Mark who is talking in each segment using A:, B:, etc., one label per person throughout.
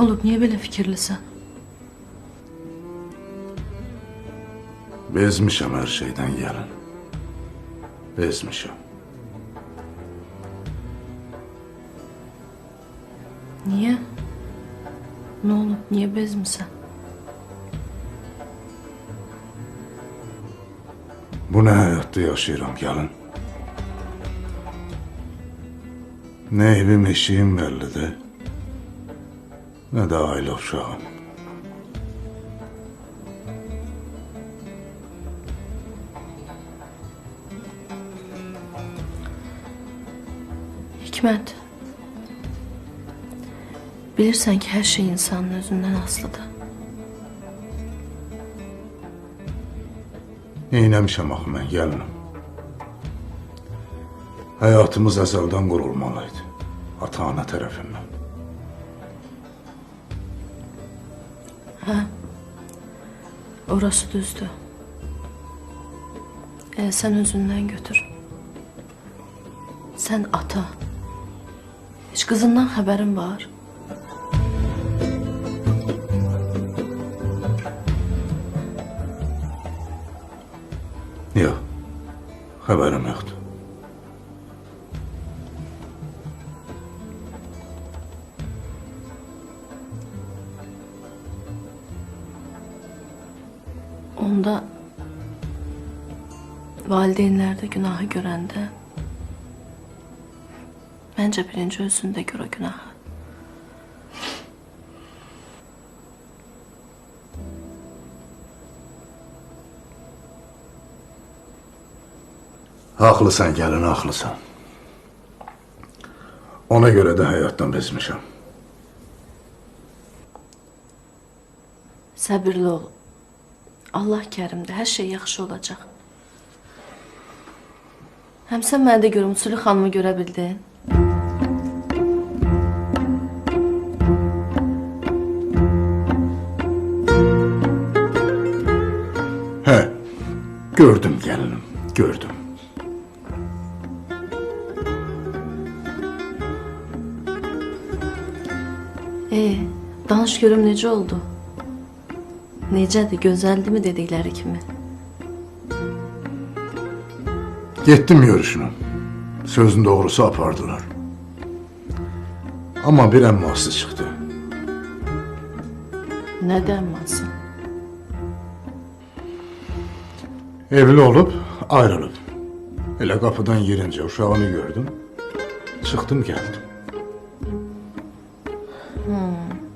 A: olub, niyə belə fikirlisən?
B: Bezmişəm hər şeydən gəlin. Bezmişəm.
A: Niyə? Nə olub, niyə bezmisən?
B: Bu nə həyatda yaşayıram gəlin. Nə evim eşiyim bəllidir, nə də ailə uşağım.
A: Hikmət. Bilirsən ki, hər şey insanın özündən asılıdır.
B: Neynəmişəm axı mən gəlinim. Həyatımız əzəldən qurulmalıydı. Ata-ana tərəfindən.
A: Orası düzdür. Elə sən özündən götür. Sən ata. Heç qızından xəbərin var?
B: Yox, xəbərim yoxdur.
A: Onda valideynlər də günahı görəndə Məncə birinci özündə gör o günahı.
B: Haqlısan gəlin, haqlısan. Ona görə də həyatdan bezmişəm.
A: Səbirli ol. Allah kərimdir, hər şey yaxşı olacaq. Həm sən mənə də görüm, Sülü xanımı görə bildin?
B: Hə, gördüm gəlinim, gördüm.
A: Ee, danış görüm necə oldu? Necədir, gözəldir mi dedikləri kimi?
B: Getdim görüşünə. Sözün doğrusu apardılar. Ama bir emması çıktı.
A: Nədən mansın?
B: Evli olup ayrılıp. Elə kapıdan girince uşağını gördüm. Çıktım geldim.
A: Aydındır.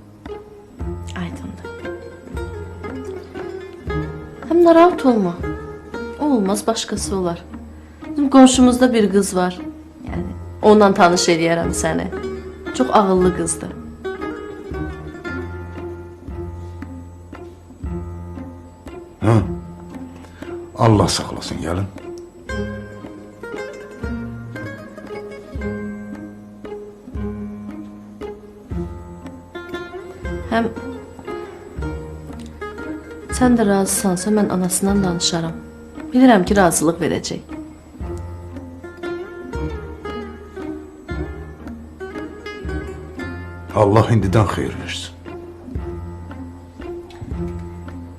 A: Hem narahat olma. O olmaz başkası olar. Bizim qonşumuzda bir kız var. Yani ondan tanış eləyərəm səni. Çox ağıllı qızdır.
B: Allah saklasın gelin.
A: Həm sən də razısansa mən anasından danışaram. Bilirəm ki, razılıq verəcək.
B: Allah indidən xeyir versin.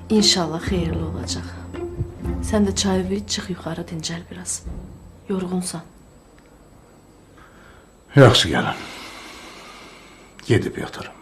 A: İnşallah xeyirli olacaq. Sən də çayı iç, çıx yuxarı dincəl biraz. Yorğunsan.
B: Yaxşı gəlin. Gedib yatarım.